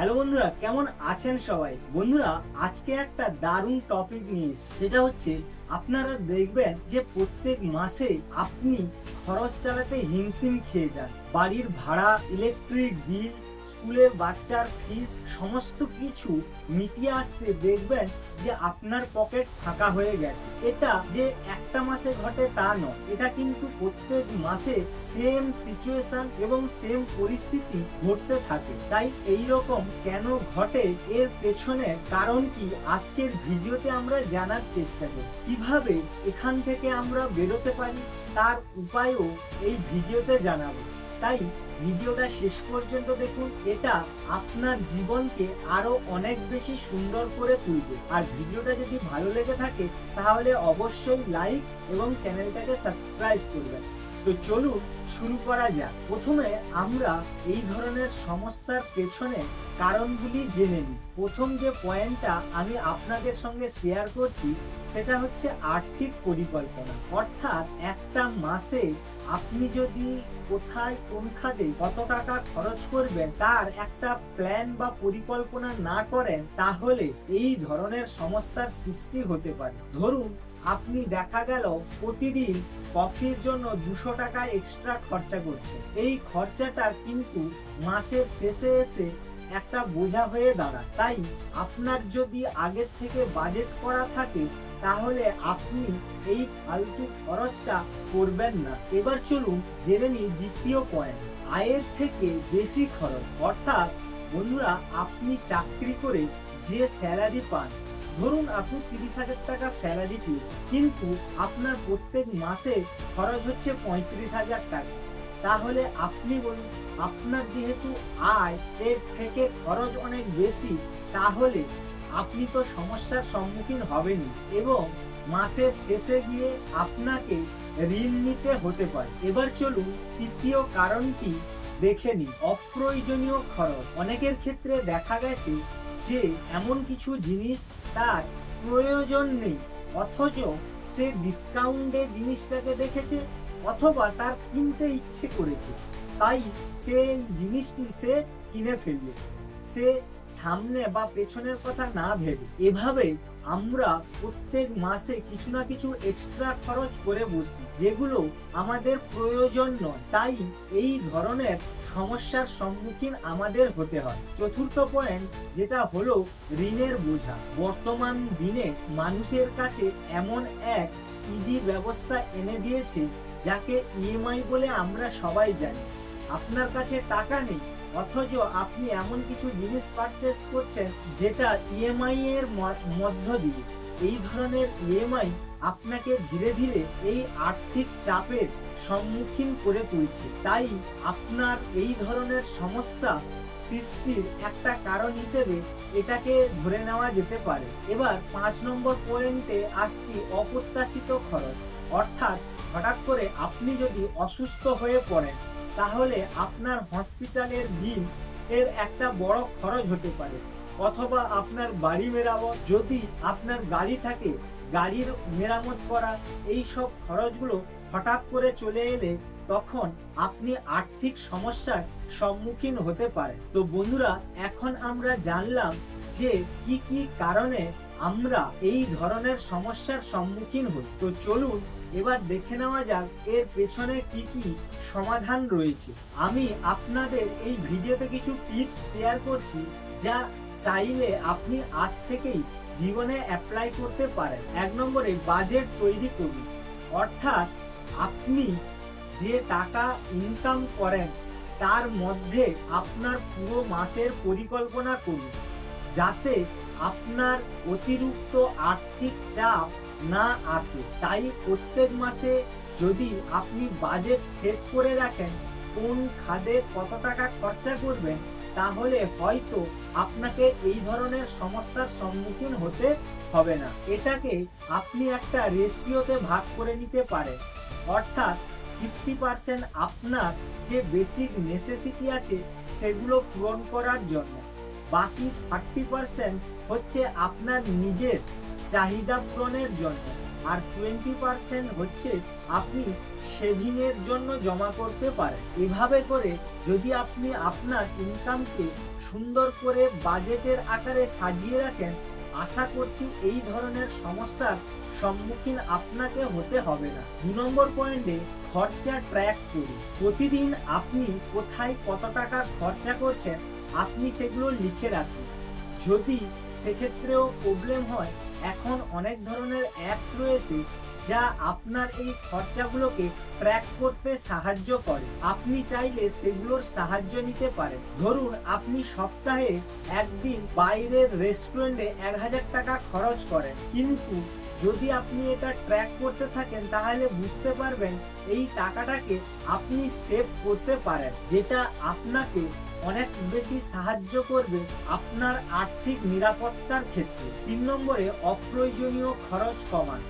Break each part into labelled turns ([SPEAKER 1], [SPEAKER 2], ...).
[SPEAKER 1] Hello বন্ধুরা, কেমন আছেন সবাই? বন্ধুরা, আজকে একটা দারুণ টপিক নিয়ে সেটা হচ্ছে, আপনারা দেখবেন যে প্রত্যেক মাসে আপনি খরচ চালাতে হিমশিম খেয়ে যান। বাড়ির ভাড়া ইলেকট্রিক বিল স্কুলের বাচ্চার ফিস সমস্ত কিছু মিটিয়ে আসতে দেখবেন যে আপনার পকেট ফাঁকা হয়ে গেছে। এটা যে একটা মাসে ঘটে তা নয়। এটা কিন্তু প্রত্যেক মাসে সেম সিচুয়েশন এবং সেম পরিস্থিতি ঘটতে থাকে। তাই এই রকম কেন ঘটে এর পেছনে কারণ কি আজকের ভিডিওতে আমরা জানার চেষ্টা করি কীভাবে এখান থেকে আমরা বেরোতে পারি, তার উপায়ও এই ভিডিওতে জানাব। তাই ভিডিওটা শেষ পর্যন্ত দেখুন, এটা আপনার জীবনকে আরও অনেক বেশি সুন্দর করে তুলবে। আর ভিডিওটা যদি ভালো লেগে থাকে, তাহলে অবশ্যই লাইক এবং চ্যানেলটাকে সাবস্ক্রাইব করবেন। তো চলুন শুরু করা যাক। প্রথমে আমরা এই ধরনের সমস্যার পেছনে কারণগুলি জেনে নিই। প্রথম যে পয়েন্টটা আমি আপনাদের সঙ্গে শেয়ার করছি, সেটা হচ্ছে আর্থিক পরিকল্পনা। অর্থাৎ একটা মাসে আপনি যদি কোথায়, কোন খাতে কত টাকা খরচ করবেন, তার একটা প্ল্যান বা পরিকল্পনা না করেন, তাহলে এই ধরনের সমস্যার সৃষ্টি হতে পারে। ধরুন, আপনি দেখা গেল প্রতিদিন কফির জন্য দুশো টাকা এক্সট্রা খরচা করছে এই খরচাটা কিন্তু মাসের শেষে এসে একটা বোঝা হয়ে দাঁড়ায়। তাই আপনার যদি আগের থেকে বাজেট করা থাকে, তাহলে আপনি এই ফালতু খরচটা করবেন না। এবার চলুন জেনে নিই দ্বিতীয় পয়েন্ট আয়ের থেকে বেশি খরচ। অর্থাৎ বন্ধুরা, আপনি চাকরি করে যে স্যালারি পান, ধরুন আপনি তিরিশ হাজার টাকা স্যালারি পেয়েছেন, কিন্তু আপনার প্রত্যেক মাসে খরচ হচ্ছে পঁয়ত্রিশ হাজার টাকা। তাহলে আপনি বলুন, আপনার যেহেতু আয়, এর থেকে খরচ অনেক বেশি, তাহলে আপনি তো সমস্যার সম্মুখীন হবেনই এবং মাসের শেষে গিয়ে আপনাকে ঋণ নিতে হতে পারে। এবার চলুন তৃতীয় কারণটি দেখে নিই। অপ্রয়োজনীয় খরচ। অনেকের ক্ষেত্রে দেখা গেছে যে এমন কিছু জিনিস তার প্রয়োজন নেই, অথচ সে ডিসকাউন্টে জিনিসটাকে দেখেছে। অথবা তার কিনতে ইচ্ছে করেছে। তাই সে এই জিনিসটি সে কিনে ফেলবে। সে সামনে বা পেছনের কথা না ভেবে। এভাবে আমরা প্রত্যেক মাসে কিছু না কিছু এক্সট্রা খরচ করে বসি, যেগুলো আমাদের প্রয়োজন নয়। তাই এই ধরনের সমস্যার সম্মুখীন আমাদের হতে হয়। চতুর্থ পয়েন্ট যেটা হলো ঋণের বোঝা। বর্তমান দিনে মানুষের কাছে এমন এক ইজি ব্যবস্থা এনে দিয়েছে যাকে ইএমআই বলে আমরা সবাই জানি। আপনার কাছে টাকা নেই, অথচ আপনি এমন কিছু জিনিস পারচেস করছেন যেটা ইএমআই এর মধ্য দিয়ে। এই ধরনের ইএমআই আপনাকে ধীরে ধীরে এই আর্থিক চাপের সম্মুখীন করে তুলছে। তাই আপনার এই ধরনের সমস্যা সৃষ্টির একটা কারণ হিসেবে এটাকে ধরে নেওয়া যেতে পারে। এবার পাঁচ নম্বর পয়েন্টে আসছি অপ্রত্যাশিত খরচ। অর্থাৎ হঠাৎ করে আপনি যদি অসুস্থ হয়ে পড়েন, তাহলে আপনার হসপিটালের বিল এর একটা বড় খরচ হতে পারে। অথবা আপনার বাড়ি মেরামত, যদি আপনার গাড়ি থাকে, গাড়ির মেরামত করা, এই সব খরচগুলো হঠাৎ করে চলে এলে তখন আপনি আর্থিক সমস্যার সম্মুখীন হতে পারে তো বন্ধুরা, এখন আমরা জানলাম যে কি কি কারণে আমরা এই ধরনের সমস্যার সম্মুখীন হই। তো চলুন এবার দেখে নেওয়া যাক এর পেছনে কি কি সমাধান রয়েছে। আমি আপনাদের এই ভিডিওতে কিছু টিপস শেয়ার করছি যা চাইলে আপনি আজ থেকেই জীবনে অ্যাপ্লাই করতে পারেন। এক নম্বরে বাজেট তৈরি করুন। অর্থাৎ আপনি যে টাকা ইনকাম করেন, তার মধ্যে আপনার পুরো মাসের পরিকল্পনা করুন। যাতে আপনার অতিরিক্ত আর্থিক চাপ না আসে। তাই প্রত্যেক মাসে যদি আপনি বাজেট সেট করে রাখেন, কোন খাদে কত টাকা খরচা করবেন, তাহলে হয়তো আপনাকে এই ধরনের সমস্যার সম্মুখীন হতে হবে না। এটাকে আপনি একটা রেশিওতে ভাগ করে নিতে পারেন। অর্থাৎ ফিফটি পার্সেন্ট আপনার যে বেসিক নেসেসিটি আছে, সেগুলো পূরণ করার জন্য। বাকি থার্টি পার্সেন্ট হচ্ছে আপনার নিজের চাহিদা পূরণের জন্য। আর টোয়েন্টি পার্সেন্ট হচ্ছে আপনি সেভিংয়ের জন্য জমা করতে পারেন। এভাবে করে যদি আপনি আপনার ইনকামকে সুন্দর করে বাজেটের আকারে সাজিয়ে রাখেন, আশা করছি এই ধরনের সমস্যার সম্মুখীন আপনাকে হতে হবে না। দু নম্বর পয়েন্টে খরচা ট্র্যাক করুন। প্রতিদিন আপনি কোথায় কত টাকা খরচা করছেন, আপনি সেগুলো লিখে রাখুন। যদি সেক্ষেত্রেও প্রবলেম হয়। এখন অনেক ধরনের অ্যাপস রয়েছে যা আপনার এই খরচাগুলোকে ট্র্যাক করতে সাহায্য করে। আপনি চাইলে সেগুলোর সাহায্য নিতে পারেন। ধরুন, আপনি সপ্তাহে একদিন বাইরের রেস্টুরেন্টে এক হাজার টাকা খরচ করেন। কিন্তু যদি আপনি এটা ট্র্যাক করতে থাকেন, তাহলে বুঝতে পারবেন এই টাকাটাকে আপনি সেভ করতে পারেন, যেটা আপনাকে অনেক বেশি সাহায্য করবে আপনার আর্থিক নিরাপত্তার ক্ষেত্রে। তিন নম্বরে অপ্রয়োজনীয় খরচ কমান।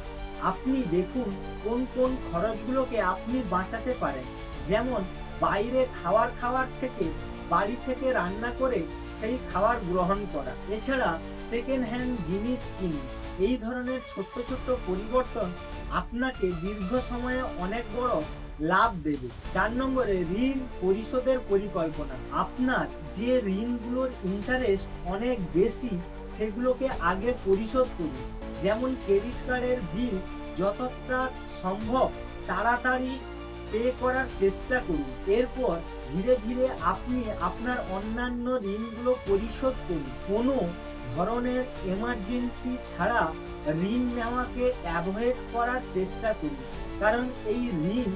[SPEAKER 1] আপনি দেখুন কোন কোন খরচগুলোকে আপনি বাঁচাতে পারেন। যেমন বাইরে খাবার খাওয়ার থেকে বাড়ি থেকে রান্না করে সেই খাবার গ্রহণ করা। এছাড়া সেকেন্ড হ্যান্ড জিনিস কিনুন। এই ধরনের ছোট্ট ছোট্ট পরিবর্তন আপনাকে দীর্ঘ সময়ে অনেক বড় লাভ দেবে। চার নম্বরে ঋণ পরিশোধের পরিকল্পনা। আপনার যে ঋণগুলোর ইন্টারেস্ট অনেক বেশি, সেগুলোকে আগে পরিশোধ করুন। যেমন ক্রেডিট কার্ডের বিল যতটা সম্ভব তাড়াতাড়ি পে করার চেষ্টা করুন। এরপর ধীরে ধীরে আপনি আপনার অন্যান্য ঋণগুলো পরিশোধ করুন। কোনো ধরনের এমার্জেন্সি ছাড়া ঋণ নেওয়াকে অ্যাভয়েড করার চেষ্টা করুন। কারণ এই ঋণ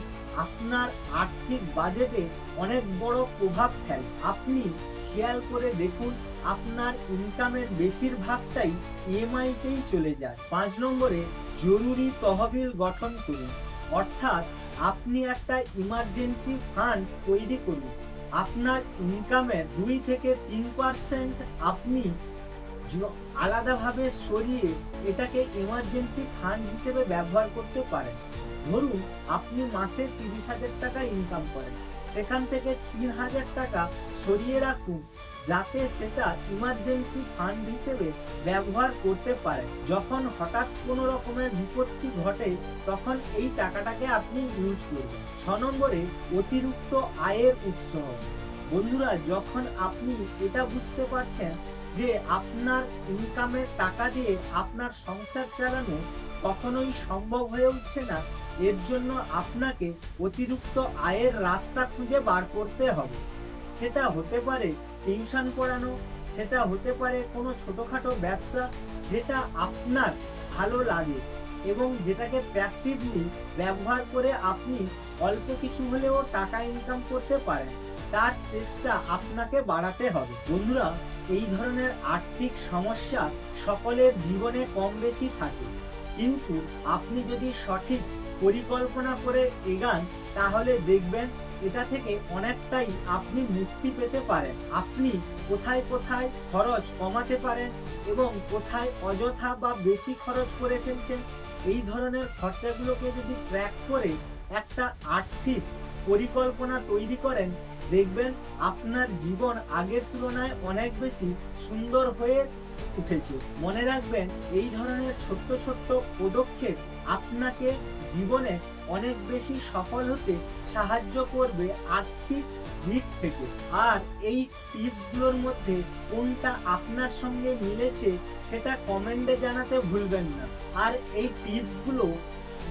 [SPEAKER 1] আপনার আর্থিক বাজেটে অনেক বড় প্রভাব ফেলে। আপনি খেয়াল করে দেখুন আপনার ইনকামের বেশিরভাগটাই ইএমআইতেই চলে যায়। পাঁচ নম্বরে জরুরি তহবিল গঠন করুন। অর্থাৎ আপনি একটা ইমার্জেন্সি ফান্ড তৈরি করুন। আপনার ইনকামের দুই থেকে তিন পার্সেন্ট আপনি আলাদাভাবে সরিয়ে এটাকে ইমার্জেন্সি ফান্ড হিসেবে ব্যবহার করতে পারেন। ধরুন, আপনি মাসে তিরিশ হাজার টাকা ইনকাম করেন। সেখান থেকে তিন হাজার টাকা সরিয়ে রাখুন, যাতে সেটা ইমার্জেন্সি ফান্ড হিসেবে ব্যবহার করতে পারে। যখন হঠাৎ কোনো রকমের বিপত্তি ঘটে, তখন এই টাকাটাকে আপনি ইউজ করবেন ছ নম্বরে অতিরিক্ত আয়ের উৎস। বন্ধুরা, যখন আপনি এটা বুঝতে পারছেন যে আপনার ইনকামের টাকা দিয়ে আপনার সংসার চালানো কখনোই সম্ভব হয়ে উঠছে না এর জন্য আপনাকে অতিরিক্ত আয়ের রাস্তা খুঁজে বার করতে হবে। সেটা হতে পারে টিউশন পড়ানো, সেটা হতে পারে কোনো ছোটোখাটো ব্যবসা যেটা আপনার ভালো লাগে এবং যেটাকে প্যাসিভলি ব্যবহার করে আপনি অল্প কিছু হলেও টাকা ইনকাম করতে পারেন। তার চেষ্টা আপনাকে বাড়াতে হবে। বন্ধুরা, এই ধরনের আর্থিক সমস্যা সকলের জীবনে কম বেশি থাকে। কিন্তু আপনি যদি সঠিক পরিকল্পনা করে এগান, তাহলে দেখবেন এটা থেকে অনেকটাই আপনি মুক্তি পেতে পারেন। আপনি কোথায় কোথায় খরচ কমাতে পারেন এবং কোথায় অযথা বা বেশি খরচ করে ফেলছেন, এই ধরনের খরচাগুলোকে যদি ট্র্যাক করে একটা আর্থিক পরিকল্পনা তৈরি করেন দেখবেন আপনার জীবন আগের তুলনায় অনেক বেশি সুন্দর হয়ে উঠেছে। মনে রাখবেন, এই ধরনের ছোট্ট ছোট্ট পদক্ষেপ আপনাকে জীবনে অনেক বেশি সফল হতে সাহায্য করবে আর্থিক দিক থেকে। আর এই টিপসগুলোর মধ্যে কোনটা আপনার সঙ্গে মিলেছে সেটা কমেন্টে জানাতে ভুলবেন না। আর এই টিপসগুলো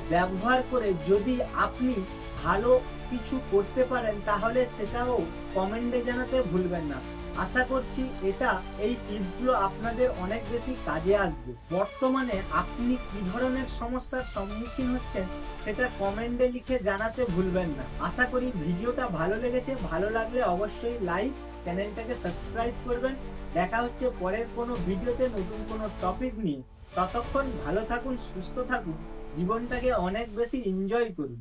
[SPEAKER 1] ব্যবহার করে যদি আপনি ভালো কিছু করতে পারেন, তাহলে সেটাও কমেন্টে জানাতে ভুলবেন না। আশা করছি এটা, এই টিপসগুলো আপনাদের অনেক বেশি কাজে আসবে। বর্তমানে আপনি কি ধরনের সমস্যার সম্মুখীন হচ্ছেন, সেটা কমেন্টে লিখে জানাতে ভুলবেন না। আশা করি ভিডিওটা ভালো লেগেছে। ভালো লাগলে অবশ্যই লাইক চ্যানেলটাকে সাবস্ক্রাইব করবেন। দেখা হচ্ছে পরের কোনো ভিডিওতে নতুন কোনো টপিক নিয়ে। ততক্ষণ ভালো থাকুন, সুস্থ থাকুন। জীবনটাকে অনেক বেশি এনজয় করুন।